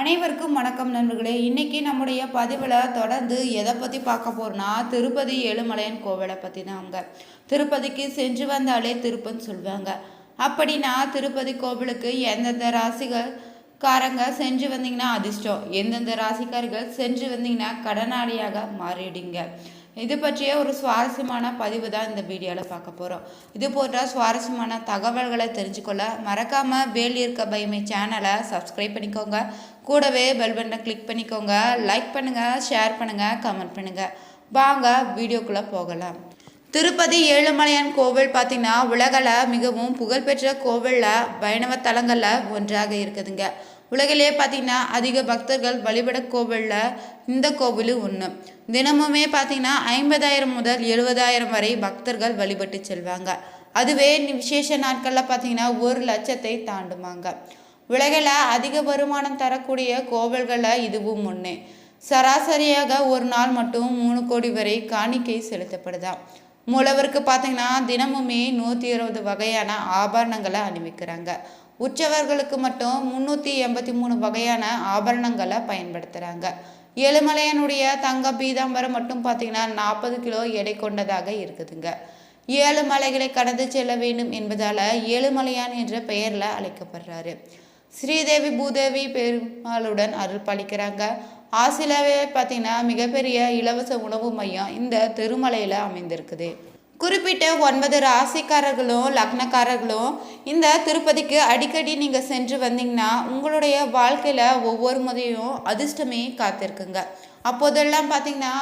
அனைவருக்கும் வணக்கம் நண்பர்களே. இன்றைக்கி நம்முடைய பதிவில் தொடர்ந்து எதை பற்றி பார்க்க போகிறோன்னா திருப்பதி ஏழுமலையான் கோவிலை பற்றி தாங்க திருப்பதிக்கு சென்று வந்தாலே திருப்பன்னு சொல்லுவாங்க அப்படின்னா திருப்பதி கோவிலுக்கு எந்தெந்த ராசிகள் காரங்க சென்று வந்தீங்கன்னா அதிர்ஷ்டம். எந்தெந்த ராசிக்காரர்கள் சென்று வந்தீங்கன்னா கடனாளியாக மாறிடுங்க. இது பற்றிய ஒரு சுவாரஸ்யமான பதிவு தான் இந்த வீடியோவில் பார்க்க போகிறோம் இது போன்ற சுவாரஸ்யமான தகவல்களை தெரிஞ்சுக்கொள்ள மறக்காமல் வேல் இருக்க பயமை சேனலை சப்ஸ்கிரைப் பண்ணிக்கோங்க. கூடவே பெல் பட்டனை கிளிக் பண்ணிக்கோங்க. லைக் பண்ணுங்கள் ஷேர் பண்ணுங்கள் கமெண்ட் பண்ணுங்கள் வாங்க வீடியோக்குள்ளே போகலாம். திருப்பதி ஏழுமலையான் கோவில் பார்த்திங்கன்னா உலகில் மிகவும் புகழ்பெற்ற கோவிலில் வைணவ தலங்களில் ஒன்றாக இருக்குதுங்க. உலகிலே பார்த்தீங்கன்னா அதிக பக்தர்கள் வழிபட கோவிலில் இந்த கோவிலும் ஒன்று தினமுமே பார்த்திங்கன்னா ஐம்பதாயிரம் முதல் எழுபதாயிரம் வரை பக்தர்கள் வழிபட்டு செல்வாங்க. அதுவே விசேஷ நாட்களில் பார்த்தீங்கன்னா ஒரு லட்சத்தை தாண்டுமாங்க. உலகில் அதிக வருமானம் தரக்கூடிய கோவில்களில் இதுவும் ஒன்று சராசரியாக ஒரு நாள் மட்டும் மூணு கோடி வரை காணிக்கை செலுத்தப்படுதா? மூலவருக்கு பார்த்தீங்கன்னா தினமுமே நூற்றி இருபது வகையான ஆபரணங்களை அணிவிக்கிறாங்க. உற்சவர்களுக்கு மட்டும் முந்நூற்றி எண்பத்தி மூணு வகையான ஆபரணங்களை பயன்படுத்துகிறாங்க ஏழுமலையனுடைய தங்க பீதாம்பரம் மட்டும் பார்த்தீங்கன்னா நாற்பது கிலோ எடை கொண்டதாக இருக்குதுங்க. ஏழு மலைகளை கடந்து செல்ல வேண்டும் என்பதால் ஏழுமலையான் என்ற பெயரில் அழைக்கப்படுறாரு. ஸ்ரீதேவி பூதேவி பெருமாளுடன் அருள் பாலிக்கிறாங்க. ஆசிலாவே பார்த்தீங்கன்னா மிகப்பெரிய இலவச உணவு மையம் இந்த திருமலையில் அமைந்திருக்குது. குறிப்பிட்ட ஒன்பது ராசிக்காரர்களும் லக்னக்காரர்களும் இந்த திருப்பதிக்கு அடிக்கடி நீங்கள் சென்று வந்தீங்கன்னா உங்களுடைய வாழ்க்கையில் ஒவ்வொரு முறையும் அதிர்ஷ்டமே காத்திருக்குங்க. அப்போதெல்லாம் பார்த்தீங்கன்னா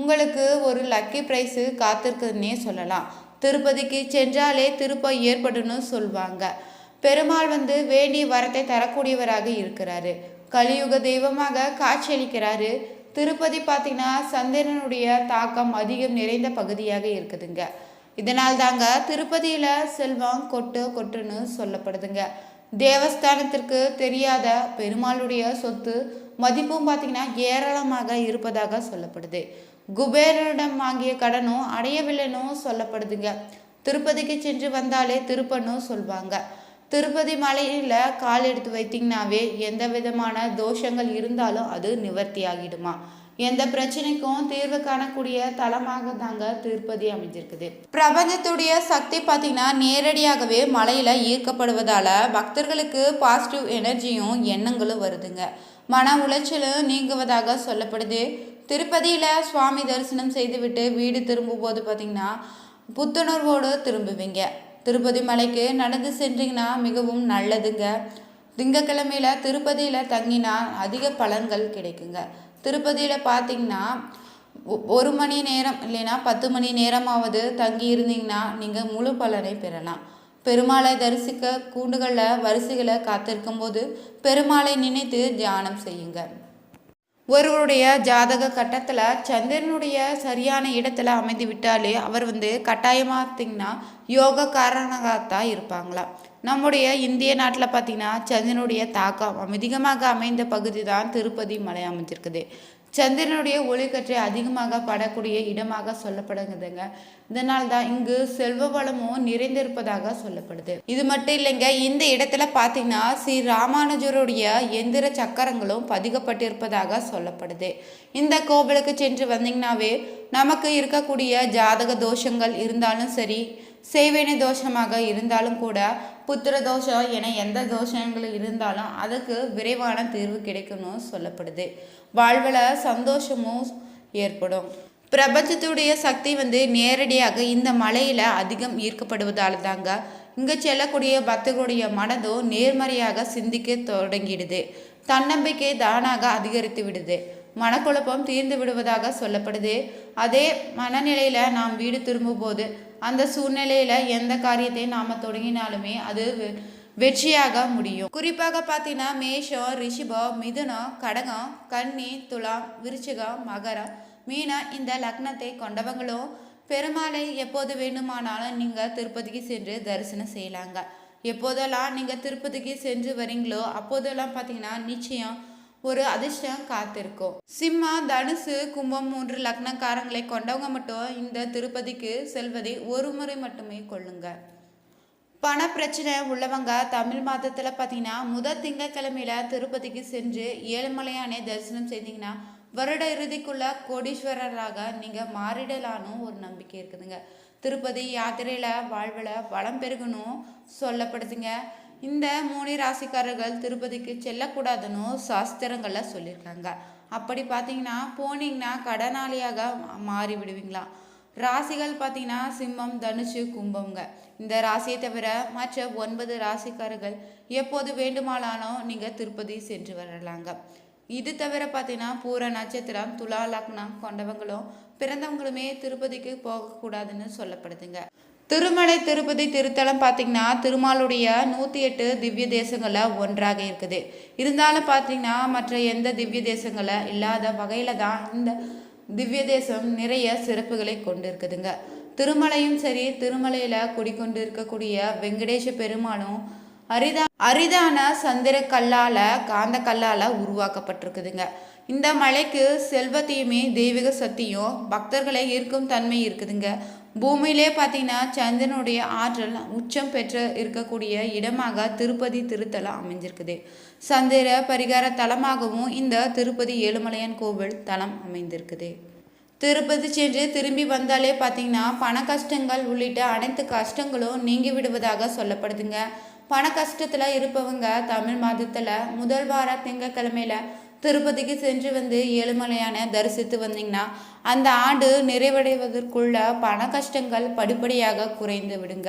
உங்களுக்கு ஒரு லக்கி ப்ரைஸு காத்திருக்குதுன்னே சொல்லலாம். திருப்பதிக்கு சென்றாலே திருப்பம் ஏற்படுன்னு சொல்லுவாங்க பெருமாள் வந்து வேண்டிய வரத்தை தரக்கூடியவராக இருக்கிறாரு. கலியுக தெய்வமாக காட்சியளிக்கிறாரு. திருப்பதி பார்த்தீங்கன்னா சந்திரனுடைய தாக்கம் அதிகம் நிறைந்த பகுதியாக இருக்குதுங்க. இதனால் தாங்க திருப்பதியில் செல்வம் கொட்டு கொட்டுன்னு சொல்லப்படுதுங்க. தேவஸ்தானத்திற்கு தெரியாத பெருமாளுடைய சொத்து மதிப்பும் பார்த்தீங்கன்னா ஏராளமாக இருப்பதாக சொல்லப்படுது. குபேரனிடம் வாங்கிய கடனும் அடையவில்லைன்னு சொல்லப்படுதுங்க. திருப்பதிக்கு சென்று வந்தாலே திருப்பன்னு சொல்வாங்க. திருப்பதி மலையில் கால் எடுத்து வைத்திங்கனாவே எந்த விதமான தோஷங்கள் இருந்தாலும் அது நிவர்த்தி ஆகிடுமா எந்த பிரச்சனைக்கும் தீர்வு காணக்கூடிய தலமாக தாங்க திருப்பதி அமைஞ்சிருக்குது. பிரபஞ்சத்துடைய சக்தி பார்த்தீங்கன்னா நேரடியாகவே மலையில் ஈர்க்கப்படுவதால் பக்தர்களுக்கு பாசிட்டிவ் எனர்ஜியும் எண்ணங்களும் வருதுங்க. மன உளைச்சலும் நீங்குவதாக சொல்லப்படுது. திருப்பதியில் சுவாமி தரிசனம் செய்துவிட்டு வீடு திரும்பும்போது பார்த்தீங்கன்னா புத்துணர்வோடு திரும்புவீங்க. திருப்பதி மலைக்கு நடந்து சென்றீங்கன்னா மிகவும் நல்லதுங்க. திங்கக்கிழமையில் திருப்பதியில் தங்கினா அதிக பலன்கள் கிடைக்குங்க. திருப்பதியில் பார்த்தீங்கன்னா ஒரு மணி நேரம் இல்லைன்னா பத்து மணி நேரமாவது தங்கி இருந்தீங்கன்னா நீங்கள் முழு பலனை பெறலாம். பெருமாளை தரிசிக்க கூண்டுகளில் வரிசைகளை காத்திருக்கும் போது பெருமாளை நினைத்து தியானம் செய்யுங்க. ஒருவருடைய ஜாதக கட்டத்தில் சந்திரனுடைய சரியான இடத்துல அமைந்து விட்டாலே அவர் வந்து கட்டாயமாக பார்த்தீங்கன்னா யோகக்காரனாகத்தான் இருப்பாங்களாம் நம்முடைய இந்திய நாட்டில் பார்த்தீங்கன்னா சந்திரனுடைய தாக்கம் அதிகமாக அமைந்த பகுதி தான் திருப்பதி மலை அமைஞ்சிருக்குது. சந்திரனுடைய ஒளிக்கற்றை அதிகமாக படக்கூடிய இடமாக சொல்லப்படுங்குதுங்க இதனால் தான் இங்கு செல்வ வளமும் நிறைந்திருப்பதாக சொல்லப்படுது. இது மட்டும் இல்லைங்க இந்த இடத்துல பார்த்தீங்கன்னா ஸ்ரீ ராமானுஜருடைய எந்திர சக்கரங்களும் பதிக்கப்பட்டிருப்பதாக சொல்லப்படுது. இந்த கோவிலுக்கு சென்று வந்தீங்கன்னாவே நமக்கு இருக்கக்கூடிய ஜாதக தோஷங்கள் இருந்தாலும் சரி செய்வேன தோஷமாக இருந்தாலும் கூட புத்திர தோஷம் என எந்த தோஷங்கள் இருந்தாலும் அதுக்கு விரைவான தீர்வு கிடைக்கணும் சொல்லப்படுது. வாழ்வில் சந்தோஷமும் ஏற்படும். பிரபஞ்சத்துடைய சக்தி வந்து நேரடியாக இந்த மலையில் அதிகம் ஈர்க்கப்படுவதால் தாங்க இங்கே செல்லக்கூடிய பக்தர்களுடைய மனதும் நேர்மறையாக சிந்திக்க தொடங்கிடுது. தன்னம்பிக்கை தானாக அதிகரித்து விடுது. மனக்குழப்பம் தீர்ந்து விடுவதாக சொல்லப்படுது. அதே மனநிலையில் நாம் வீடு திரும்பும்போது அந்த சூழ்நிலையில் எந்த காரியத்தை நாம் தொடங்கினாலுமே அது வெற்றியாக முடியும். குறிப்பாக பார்த்தீங்கன்னா மேஷம் ரிஷிபம் மிதுனம் கடகம் கன்னி துலாம் விருச்சிகம் மகரம் மீனா இந்த லக்னத்தை கொண்டவங்களும் பெருமாளை எப்போது வேண்டுமானாலும் நீங்கள் திருப்பதிக்கு சென்று தரிசனம் செய்யலாங்க. எப்போதெல்லாம் நீங்கள் திருப்பதிக்கு சென்று வரீங்களோ அப்போதெல்லாம் பார்த்தீங்கன்னா நிச்சயம் ஒரு அதிர்ஷ்டம் காத்திருக்கும். சிம்மா தனுசு கும்பம் மூன்று லக்னக்காரங்களை கொண்டவங்க மட்டும் இந்த திருப்பதிக்கு செல்வதை ஒரு முறை மட்டுமே கொள்ளுங்க. பண பிரச்சனை உள்ளவங்க தமிழ் மாதத்தில் பார்த்தீங்கன்னா முதல் திங்கட்கிழமையில திருப்பதிக்கு சென்று ஏழுமலையானே தரிசனம் செய்தீங்கன்னா வருட இறுதிக்குள்ள கோடீஸ்வரராக நீங்கள் மாறிடலான்னு ஒரு நம்பிக்கை இருக்குதுங்க. திருப்பதி யாத்திரையில் வாழ்வில் வளம் பெருகணும் சொல்லப்படுதுங்க. இந்த மூணு ராசிக்காரர்கள் திருப்பதிக்கு செல்லக்கூடாதுன்னு சாஸ்திரங்களில் சொல்லியிருக்காங்க அப்படி பார்த்தீங்கன்னா போனீங்கன்னா கடனாளியாக மாறி விடுவீங்களாம் ராசிகள் பார்த்தீங்கன்னா சிம்மம் தனுஷு கும்பம்ங்க. இந்த ராசியை தவிர மற்ற ஒன்பது ராசிக்காரர்கள் எப்போது வேண்டுமானாலும் நீங்கள் திருப்பதி சென்று வரலாங்க. இது தவிர பார்த்தீங்கன்னா பூர நட்சத்திரம் துலா லக்னம் கொண்டவங்களும் பிறந்தவங்களுமே திருப்பதிக்கு போகக்கூடாதுன்னு சொல்லப்படுதுங்க. திருமலை திருப்பதி திருத்தலம் பார்த்திங்கன்னா திருமாலுடைய நூற்றி எட்டு திவ்ய தேசங்களில் ஒன்றாக இருக்குது. இருந்தாலும் பார்த்தீங்கன்னா மற்ற எந்த திவ்ய தேசங்களை இல்லாத வகையில் தான் இந்த திவ்ய தேசம் நிறைய சிறப்புகளை கொண்டு இருக்குதுங்க திருமலையும் சரி திருமலையில் குடிக்கொண்டு இருக்கக்கூடிய வெங்கடேஷ பெருமானும் அரிதா அரிதான சந்திர கல்லால் காந்த கல்லால் உருவாக்கப்பட்டிருக்குதுங்க. இந்த மலைக்கு செல்வத்தையுமே தெய்வீக சக்தியும் பக்தர்களை ஈர்க்கும் தன்மை இருக்குதுங்க. பூமியிலே பார்த்தீங்கன்னா சந்திரனுடைய ஆற்றல் உச்சம் பெற்று இருக்கக்கூடிய இடமாக திருப்பதி திருத்தலம் அமைஞ்சிருக்குது. சந்திர பரிகார தலமாகவும் இந்த திருப்பதி ஏழுமலையான் கோவில் தலம் அமைந்திருக்குது. திருப்பதி சென்று திரும்பி வந்தாலே பார்த்தீங்கன்னா பண கஷ்டங்கள் உள்ளிட்ட அனைத்து கஷ்டங்களும் நீங்கி விடுவதாக சொல்லப்படுதுங்க. பண கஷ்டத்தில் இருப்பவங்க தமிழ் மாதத்தில் முதல் வார திங்கக்கிழமையில திருப்பதிக்கு சென்று வந்து ஏழுமலையான தரிசித்து வந்தீங்கன்னா அந்த ஆண்டு நிறைவடைவதற்குள்ள பண கஷ்டங்கள் படிப்படியாக குறைந்து விடுங்க.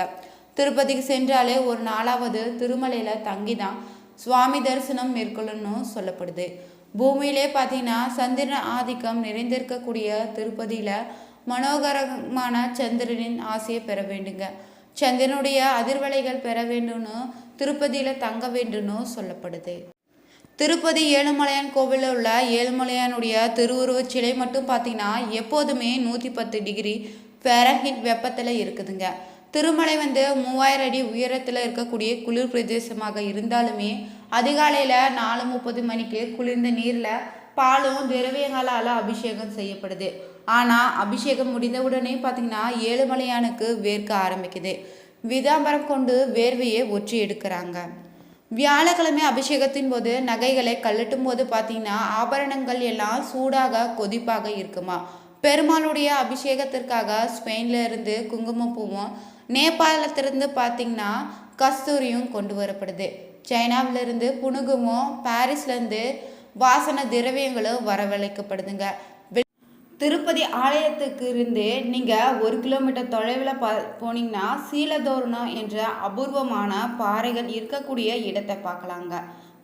திருப்பதிக்கு சென்றாலே ஒரு நாளாவது திருமலையில் தங்கி தான் சுவாமி தரிசனம் மேற்கொள்ளணும் சொல்லப்படுது. பூமியிலே பார்த்தீங்கன்னா சந்திரன் ஆதிக்கம் நிறைந்திருக்கக்கூடிய திருப்பதியில் மனோகரமான சந்திரனின் ஆசையை பெற வேண்டுங்க. சந்திரனுடைய அதிர்வலைகள் பெற வேண்டும்னு திருப்பதியில் தங்க வேண்டும்னு சொல்லப்படுது. திருப்பதி ஏழுமலையான் கோவிலில் உள்ள ஏழுமலையானுடைய திருவுருவச் சிலை மட்டும் பார்த்தீங்கன்னா எப்போதுமே நூற்றி பத்து டிகிரி ஃபேரன்ஹீட் வெப்பத்தில் இருக்குதுங்க. திருமலை வந்து மூவாயிரம் அடி உயரத்தில் இருக்கக்கூடிய குளிர் பிரதேசமாக இருந்தாலுமே அதிகாலையில் நாலு முப்பது மணிக்கு குளிர்ந்த நீரில் பாலும் திரவியங்களால் அபிஷேகம் செய்யப்படுது. ஆனால் அபிஷேகம் முடிந்தவுடனே பார்த்தீங்கன்னா ஏழுமலையானுக்கு வேர்க்க ஆரம்பிக்குது. விதாம்பரம் கொண்டு வேர்வையை ஒற்றி எடுக்கிறாங்க. வியாழக்கிழமை அபிஷேகத்தின் போது நகைகளை கழட்டும் போது பார்த்தீங்கன்னா ஆபரணங்கள் எல்லாம் சூடாக கொதிப்பாக இருக்குமா? பெருமாளுடைய அபிஷேகத்திற்காக ஸ்பெயின்ல இருந்து குங்குமப்பூவும் நேபாளத்திலிருந்து பார்த்தீங்கன்னா கஸ்தூரியும் கொண்டு வரப்படுது. சைனாவிலிருந்து புனுகுமும் பாரிஸ்லேருந்து வாசன திரவியங்களும் வரவழைக்கப்படுதுங்க. திருப்பதி ஆலயத்துக்கு இருந்து நீங்கள் ஒரு கிலோமீட்டர் தொலைவில் பா போனீங்கன்னா சீலதோரணம் என்ற அபூர்வமான பாறைகள் இருக்கக்கூடிய இடத்தை பார்க்கலாங்க.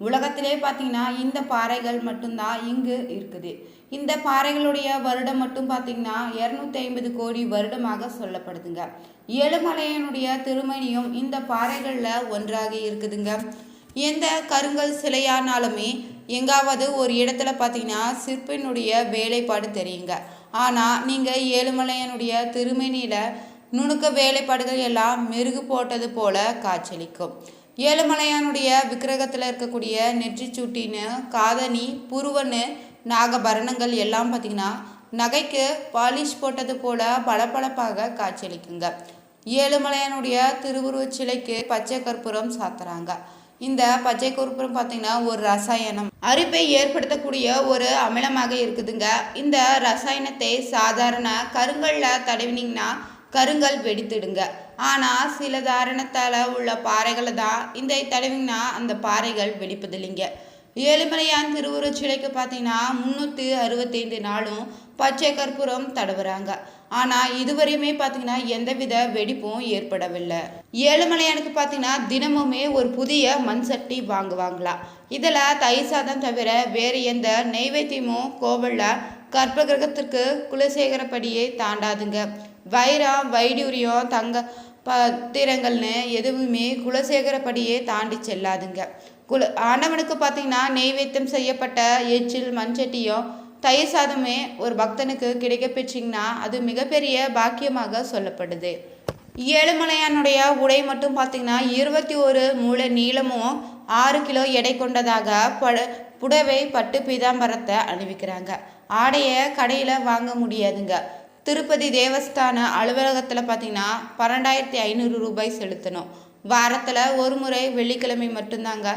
உலகத்திலே பார்த்தீங்கன்னா இந்த பாறைகள் மட்டும்தான் இங்கு இருக்குது. இந்த பாறைகளுடைய வருடம் மட்டும் பார்த்தீங்கன்னா இரநூத்தி ஐம்பது கோடி வருடமாக சொல்லப்படுதுங்க. ஏழுமலையனுடைய திருமணியும் இந்த பாறைகளில் ஒன்றாக இருக்குதுங்க. எந்த கருங்கல் சிலையானாலுமே எங்காவது ஒரு இடத்துல பார்த்தீங்கன்னா சிற்பினுடைய வேலைப்பாடு தெரியுங்க. ஆனால் நீங்கள் ஏழுமலையனுடைய திருமணியில் நுணுக்க வேலைப்பாடுகள் எல்லாம் மெருகு போட்டது போல காட்சியளிக்கும். ஏழுமலையானுடைய விக்கிரகத்தில் இருக்கக்கூடிய நெற்றி சுட்டின்னு காதணி புருவன்னு நாகபரணங்கள் எல்லாம் பார்த்தீங்கன்னா நகைக்கு பாலிஷ் போட்டது போல பளபளப்பாக காட்சியளிக்குங்க. ஏழுமலையானுடைய திருவுருவச் சிலைக்கு பச்சை கற்பூரம் சாத்துறாங்க. இந்த பச்சை கற்பூரம் பார்த்தீங்கன்னா ஒரு ரசாயனம். அரிப்பை ஏற்படுத்தக்கூடிய ஒரு அமிலமாக இருக்குதுங்க. இந்த ரசாயனத்தை சாதாரண கருங்கல்ல தடவினீங்கன்னா கருங்கல் வெடித்துடுங்க. ஆனால் சில தாரணத்தால் உள்ள பாறைகளை தான் இந்த தடவிங்கன்னா அந்த பாறைகள் வெடிப்பதில்லைங்க. ஏழுமலையான் திருவுருவச் சிலைக்கு பார்த்தீங்கன்னா முந்நூற்றி அறுபத்தைந்து நாளும் பச்சை கற்பூரம் தடவுறாங்க. ஆனால் இதுவரையுமே பார்த்தீங்கன்னா எந்தவித வெடிப்பும் ஏற்படவில்லை. ஏழுமலையானுக்கு பார்த்தீங்கன்னா தினமுமே ஒரு புதிய மண் சட்டி வாங்குவாங்களாம் இதில் தயிர் சாதம் தவிர வேறு எந்த நெய்வேத்தியமும் கோவிலில் கற்பகிரகத்திற்கு குலசேகரப்படியே தாண்டாதுங்க. வைரம் வைடூரியம் தங்க பத்திரங்கள்னு எதுவுமே குலசேகரப்படியே தாண்டி செல்லாதுங்க. குல ஆண்டவனுக்கு பார்த்தீங்கன்னா நெய்வேத்தியம் செய்யப்பட்ட எச்சில் மண்சட்டியும் தயிர் சாதமே ஒரு பக்தனுக்கு கிடைக்க பெற்றீங்கன்னா அது மிகப்பெரிய பாக்கியமாக சொல்லப்படுது. ஏழுமலையானுடைய உடை மட்டும் பார்த்தீங்கன்னா இருபத்தி ஒரு மூளை நீளமும் ஆறு கிலோ எடை கொண்டதாக பட புடவை பட்டு பீதாம்பரத்தை அணிவிக்கிறாங்க. ஆடையை கடையில் வாங்க முடியாதுங்க. திருப்பதி தேவஸ்தான அலுவலகத்தில் பார்த்தீங்கன்னா பன்னெண்டாயிரத்தி ஐநூறு ரூபாய் செலுத்தணும். வாரத்தில் ஒரு முறை வெள்ளிக்கிழமை மட்டும்தாங்க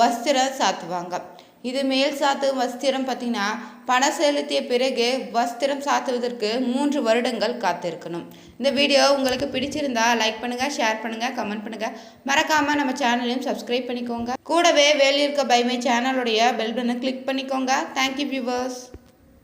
வஸ்திரம் சாத்துவாங்க. இது மேல் சாத்து வஸ்திரம் பார்த்தீங்கன்னா பணம் செலுத்திய பிறகு வஸ்திரம் சாத்துவதற்கு மூன்று வருடங்கள் காத்திருக்கணும். இந்த வீடியோ உங்களுக்கு பிடிச்சிருந்தா லைக் பண்ணுங்கள் ஷேர் பண்ணுங்கள் கமெண்ட் பண்ணுங்கள் மறக்காமல் நம்ம சேனலையும் சப்ஸ்கிரைப் பண்ணிக்கோங்க. கூடவே வேலையிருக்க பைமை சேனலுடைய பெல் பட்டனை கிளிக் பண்ணிக்கோங்க. Thank you viewers